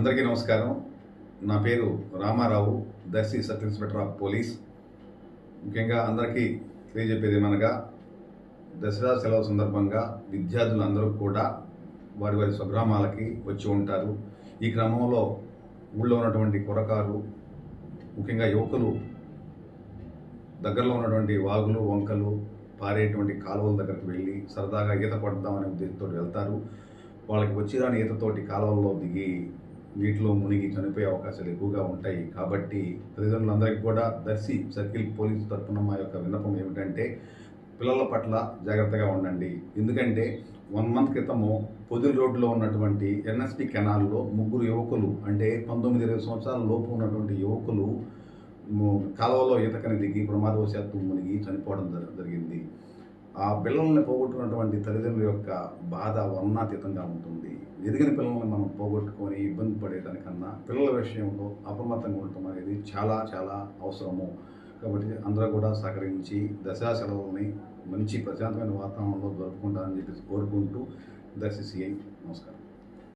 అందరికీ నమస్కారం. నా పేరు Ramarao Darsi sub inspector of police. ముఖ్యంగా అందరికీ తెలియజెప్పేది ఏమనగా దసరా సెలవు సందర్భంగా విద్యార్థులందరూ కూడా వారి వారి స్వగ్రామాలకి వచ్చి ఉంటారు. ఈ క్రమంలో ఊళ్ళో ఉన్నటువంటి కొరకారు ముఖ్యంగా యువకులు దగ్గరలో ఉన్నటువంటి వాగులు వంకలు పారేటువంటి కాలువల దగ్గరకు వెళ్ళి సరదాగా ఈత కొడదామనే ఉద్దేశంతో వెళ్తారు. వాళ్ళకి వచ్చిరాని ఈతతోటి కాలువల్లో దిగి నీటిలో మునిగి చనిపోయే అవకాశాలు ఎక్కువగా ఉంటాయి. కాబట్టి తల్లిదండ్రులందరికీ కూడా దర్శి సర్కిల్ పోలీసు తరఫున మా యొక్క విన్నపం ఏమిటంటే పిల్లల పట్ల జాగ్రత్తగా ఉండండి. ఎందుకంటే వన్ మంత్ క్రితము పొదిలి రోడ్డులో ఉన్నటువంటి ఎన్ఎస్పి కెనాల్లో ముగ్గురు యువకులు అంటే పంతొమ్మిది ఇరవై సంవత్సరాల లోపు ఉన్నటువంటి యువకులు కాలువలో ఈతకని దిగి ప్రమాదవశాత్తు మునిగి చనిపోవడం జరిగింది. ఆ పిల్లల్ని పోగొట్టుకున్నటువంటి తల్లిదండ్రుల యొక్క బాధ వర్ణాతీతంగా ఉంటుంది. ఎదిగిన పిల్లల్ని మనం పోగొట్టుకొని ఇబ్బంది పడేదానికన్నా పిల్లల విషయంలో అప్రమత్తంగా ఉండటం అనేది చాలా చాలా అవసరము. కాబట్టి అందరూ కూడా సహకరించి దశా సెలవుల్ని మంచి ప్రశాంతమైన వాతావరణంలో జరుపుకుంటారని చెప్పేసి కోరుకుంటూ దర్శిసి నమస్కారం.